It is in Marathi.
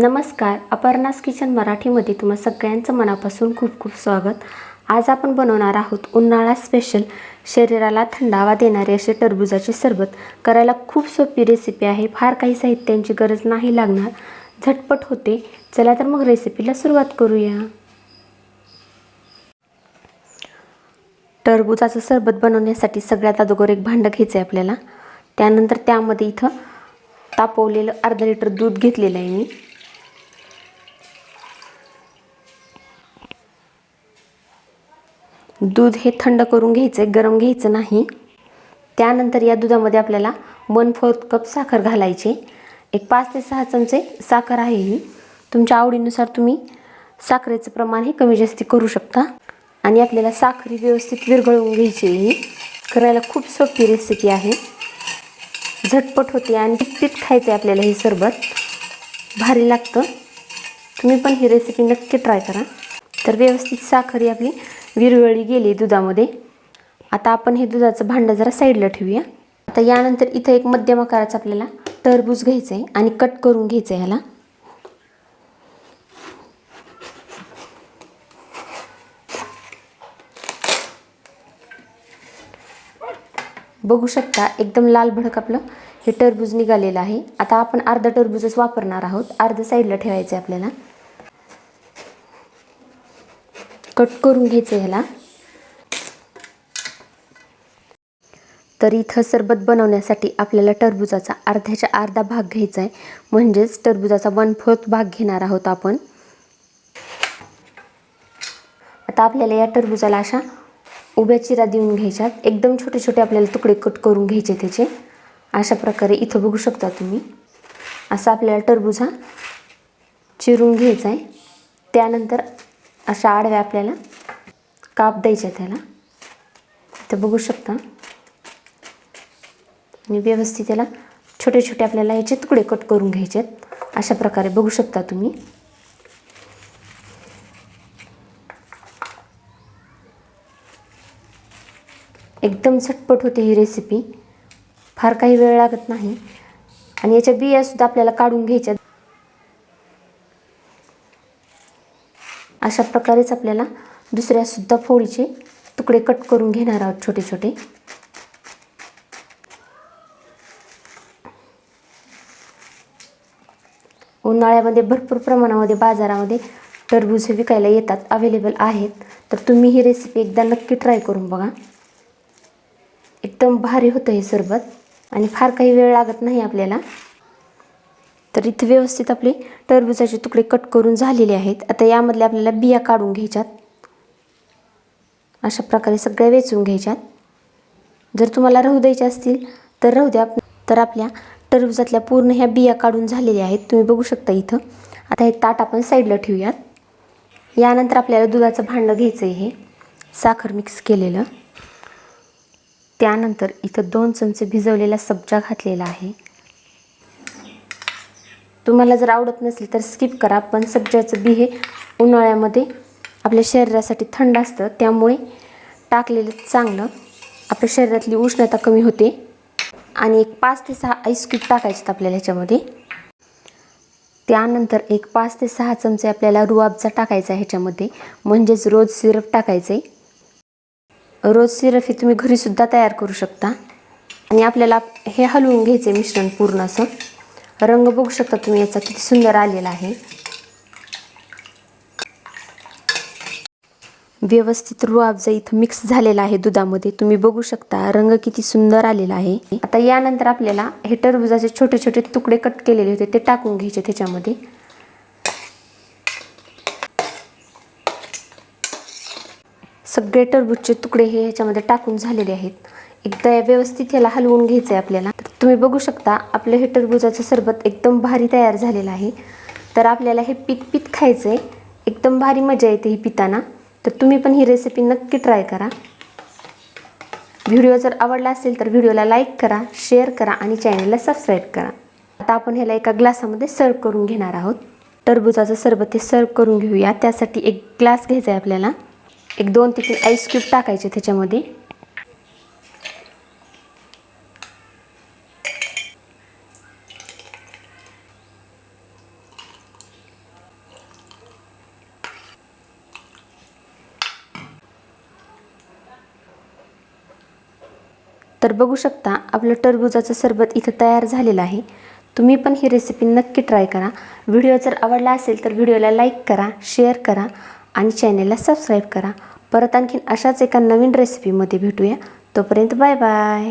नमस्कार अपर्णास किचन मराठीमध्ये तुम्हा सगळ्यांचं मनापासून खूप खूप स्वागत. आज आपण बनवणार आहोत उन्हाळा स्पेशल शरीराला थंडावा देणारे असे टरबुजाचे सरबत. करायला खूप सोपी रेसिपी आहे फार काही साहित्यांची गरज नाही लागणार. झटपट होते चला तर मग रेसिपीला सुरुवात करूया. टरबुजाचं सरबत बनवण्यासाठी सगळ्यात अगोदर एक भांडं घ्यायचं आहे आपल्याला. त्यानंतर त्यामध्ये इथं तापवलेलं अर्धा लिटर दूध घेतलेलं आहे मी. दूध हे थंड करून घ्यायचं आहे गरम घ्यायचं नाही. त्यानंतर या दुधामध्ये आपल्याला वन फोर्थ कप साखर घालायचे. एक पाच ते सहा चमचे साखर आहे ही. तुमच्या आवडीनुसार तुम्ही साखरेचं प्रमाण हे कमी जास्ती करू शकता. आणि आपल्याला साखरी व्यवस्थित विरघळवून घ्यायची ही. करायला खूप सोपी रेसिपी आहे. झटपट होते आणि टिकटीत खायचं आहे आपल्याला हे सरबत. भारी लागतं. तुम्ही पण ही रेसिपी नक्की ट्राय करा. तर व्यवस्थित साखर ही आपली विरवळी गेली दुधामध्ये. आता आपण हे दुधाचं भांडं जरा साईडला ठेवूया. आता यानंतर इथं एक मध्यम आकाराचं आपल्याला टरबूज घ्यायचं आहे आणि कट करून घ्यायचं आहे ह्याला. बघू शकता एकदम लाल भडक आपलं हे टरबूज निघालेलं आहे. आता आपण अर्धा टरबूजच वापरणार आहोत. अर्ध साईडला ठेवायचं आहे आपल्याला. कट करून घ्यायचं आहे ह्याला. तर इथं सरबत बनवण्यासाठी आपल्याला टरबुजाचा अर्ध्याच्या अर्धा भाग घ्यायचा आहे. म्हणजेच टरबुजाचा वन फोर्थ भाग घेणार आहोत आपण. आता आपल्याला या टरबुजाला अशा उभ्या चिरा देऊन घ्यायच्यात. एकदम छोटे छोटे आपल्याला तुकडे कट करून घ्यायचे त्याचे. अशा प्रकारे इथं बघू शकता तुम्ही. असा आपल्याला टरबुजा चिरून घ्यायचा आहे. त्यानंतर अशा आडव्या आपल्याला काप द्यायच्या त्याला इथं बघू शकता. आणि व्यवस्थित त्याला छोटे छोटे आपल्याला याचे तुकडे कट करून घ्यायचे आहेत. अशा प्रकारे बघू शकता तुम्ही. एकदम झटपट होते ही रेसिपी फार काही वेळ लागत नाही. आणि याच्या बियासुद्धा आपल्याला काढून घ्यायच्या अशा प्रकारेच आपल्याला दुसऱ्यासुद्धा फोडीचे तुकडे कट करून घेणार आहोत छोटे छोटे. उन्हाळ्यामध्ये भरपूर प्रमाणामध्ये बाजारामध्ये टरबूज हे विकायला येतात अवेलेबल आहेत. तर तुम्ही ही रेसिपी एकदा नक्की ट्राय करून बघा. एकदम भारी होतं हे सरबत आणि फार काही वेळ लागत नाही आपल्याला. तर इथे व्यवस्थित आपले टरबुजाचे तुकडे कट करून झालेले आहेत. आता यामधले आपल्याला बिया काढून घ्यायच्यात. अशा प्रकारे सगळ्या वेचून घ्यायच्यात. जर तुम्हाला राहू द्यायच्या असतील तर राहू द्या. तर आपल्या टरबुजातल्या पूर्ण ह्या बिया काढून झालेल्या आहेत. तुम्ही बघू शकता इथं. आता हे ताट आपण साईडला ठेवूयात. यानंतर आपल्याला दुधाचं भांडं घ्यायचं आहे हे. साखर मिक्स केलेलं. त्यानंतर इथं दोन चमचे भिजवलेला सब्जा घातलेला आहे. तुम्हाला जर आवडत नसेल तर स्किप करा. पण सब्जाचं बी हे उन्हाळ्यामध्ये आपल्या शरीरासाठी थंड असतं. त्यामुळे टाकलेलं चांगलं आपल्या शरीरातली उष्णता कमी होते. आणि एक पाच ते सहा आईस क्यूब टाकायचे आपल्याला ह्याच्यामध्ये. त्यानंतर एक पाच ते सहा चमचे आपल्याला रुआबचा टाकायचा आहे ह्याच्यामध्ये. म्हणजेच रोज सिरप टाकायचं. आहे रोज सिरप हे तुम्ही घरीसुद्धा तयार करू शकता. आणि आपल्याला हे हलवून घ्यायचे मिश्रण पूर्ण असं. रंग बघू शकता तुम्ही याचा किती सुंदर आलेला आहे. व्यवस्थित रुआबजा इथं मिक्स झालेला आहे दुधामध्ये. तुम्ही बघू शकता रंग किती सुंदर आलेला आहे. आता यानंतर आपल्याला हे टरबुजाचे छोटे छोटे तुकडे कट केलेले होते ते टाकून घ्यायचे त्याच्यामध्ये. सगळे टरबूजचे तुकडे हे ह्याच्यामध्ये टाकून झालेले आहेत. एकदा व्यवस्थित ह्याला हलवून घ्यायचं आहे आपल्याला. तर तुम्ही बघू शकता आपलं हे टरबुजाचं सरबत एकदम भारी तयार झालेलं आहे. तर आपल्याला हे पीत पीत खायचं आहे एकदम भारी मजा येते ही पिताना. तर तुम्ही पण ही रेसिपी नक्की ट्राय करा. व्हिडिओ जर आवडला असेल तर व्हिडिओला लाईक करा शेअर करा आणि चॅनलला सबस्क्राईब करा. आता आपण ह्याला एका ग्लासामध्ये सर्व करून घेणार आहोत. टरबुजाचं सरबत हे सर्व करून घेऊया. त्यासाठी एक ग्लास घ्यायचा आहे आपल्याला. एक दोन ते तीन आईस क्यूब टाकायचे त्याच्यामध्ये. तर बघू शकता आपलं टरबुजाचं सरबत इथं तयार झालेलं आहे. तुम्ही पण ही रेसिपी नक्की ट्राय करा. व्हिडिओ जर आवडला असेल तर व्हिडिओला लाईक करा शेअर करा आणि चॅनेलला सबस्क्राईब करा. परत आणखीन अशाच एका नवीन रेसिपीमध्ये भेटूया. तोपर्यंत बाय बाय